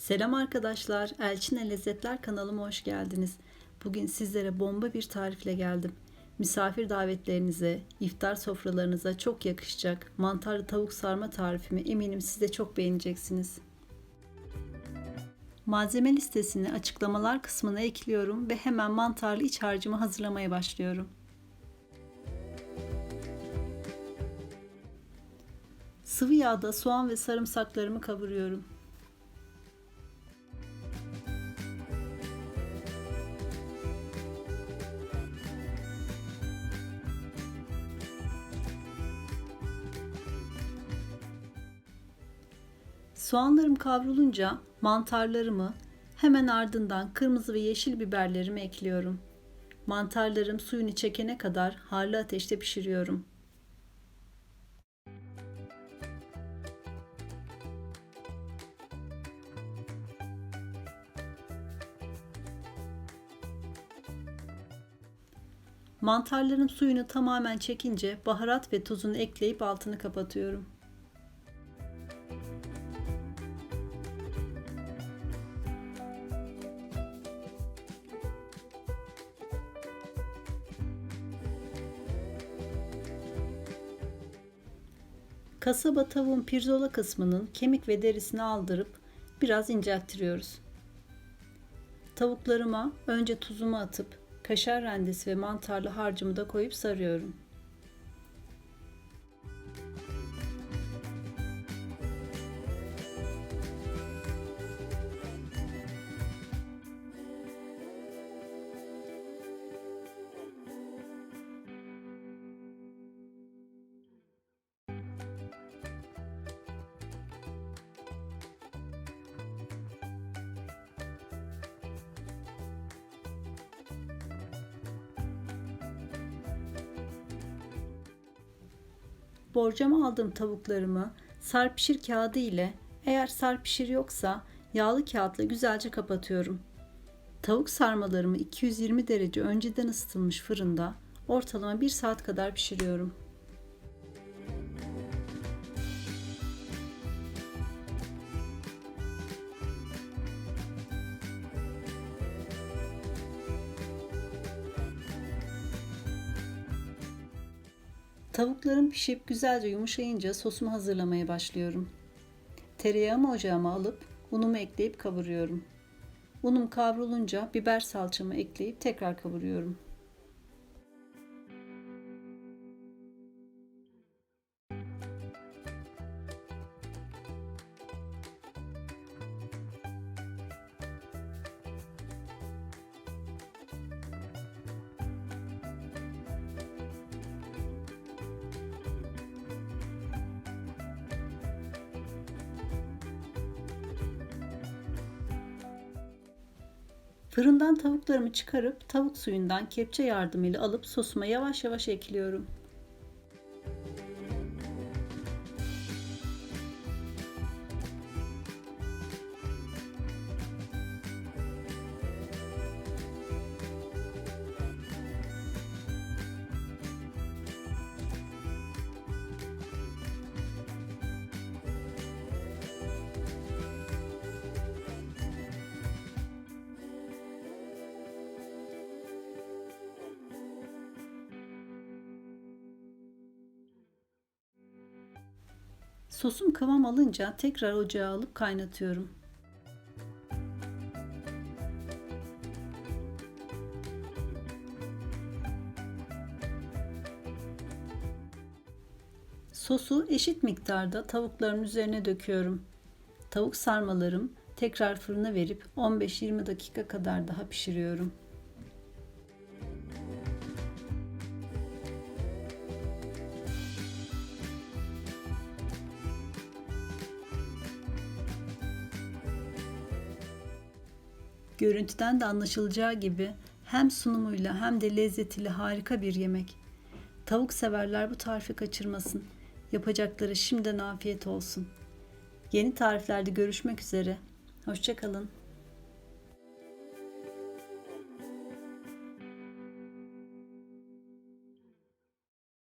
Selam arkadaşlar, Elçin'e Lezzetler kanalıma hoş geldiniz. Bugün sizlere bomba bir tarifle geldim. Misafir davetlerinize, iftar sofralarınıza çok yakışacak mantarlı tavuk sarma tarifimi eminim siz de çok beğeneceksiniz. Malzeme listesini açıklamalar kısmına ekliyorum ve hemen mantarlı iç harcımı hazırlamaya başlıyorum. Sıvı yağda soğan ve sarımsaklarımı kavuruyorum. Soğanlarım kavrulunca mantarlarımı hemen ardından kırmızı ve yeşil biberlerimi ekliyorum. Mantarlarım suyunu çekene kadar harlı ateşte pişiriyorum. Mantarlarım suyunu tamamen çekince baharat ve tuzunu ekleyip altını kapatıyorum. Kasaba tavuğun pirzola kısmının kemik ve derisini aldırıp biraz incelttiriyoruz. Tavuklarıma önce tuzumu atıp kaşar rendesi ve mantarlı harcımı da koyup sarıyorum. Borcama aldığım tavuklarımı sarpişir kağıdı ile eğer sarpişir yoksa yağlı kağıtla güzelce kapatıyorum. Tavuk sarmalarımı 220 derece önceden ısıtılmış fırında ortalama 1 saat kadar pişiriyorum. Tavuklarım pişip güzelce yumuşayınca sosumu hazırlamaya başlıyorum. Tereyağımı ocağıma alıp unumu ekleyip kavuruyorum. Unum kavrulunca biber salçamı ekleyip tekrar kavuruyorum. Fırından tavuklarımı çıkarıp tavuk suyundan kepçe yardımıyla alıp sosuma yavaş yavaş ekliyorum. Sosum kıvam alınca tekrar ocağa alıp kaynatıyorum. Sosu eşit miktarda tavukların üzerine döküyorum. Tavuk sarmalarım tekrar fırına verip 15-20 dakika kadar daha pişiriyorum. Görüntüden de anlaşılacağı gibi hem sunumuyla hem de lezzetiyle harika bir yemek. Tavuk severler bu tarifi kaçırmasın. Yapacakları şimdiden afiyet olsun. Yeni tariflerde görüşmek üzere. Hoşçakalın.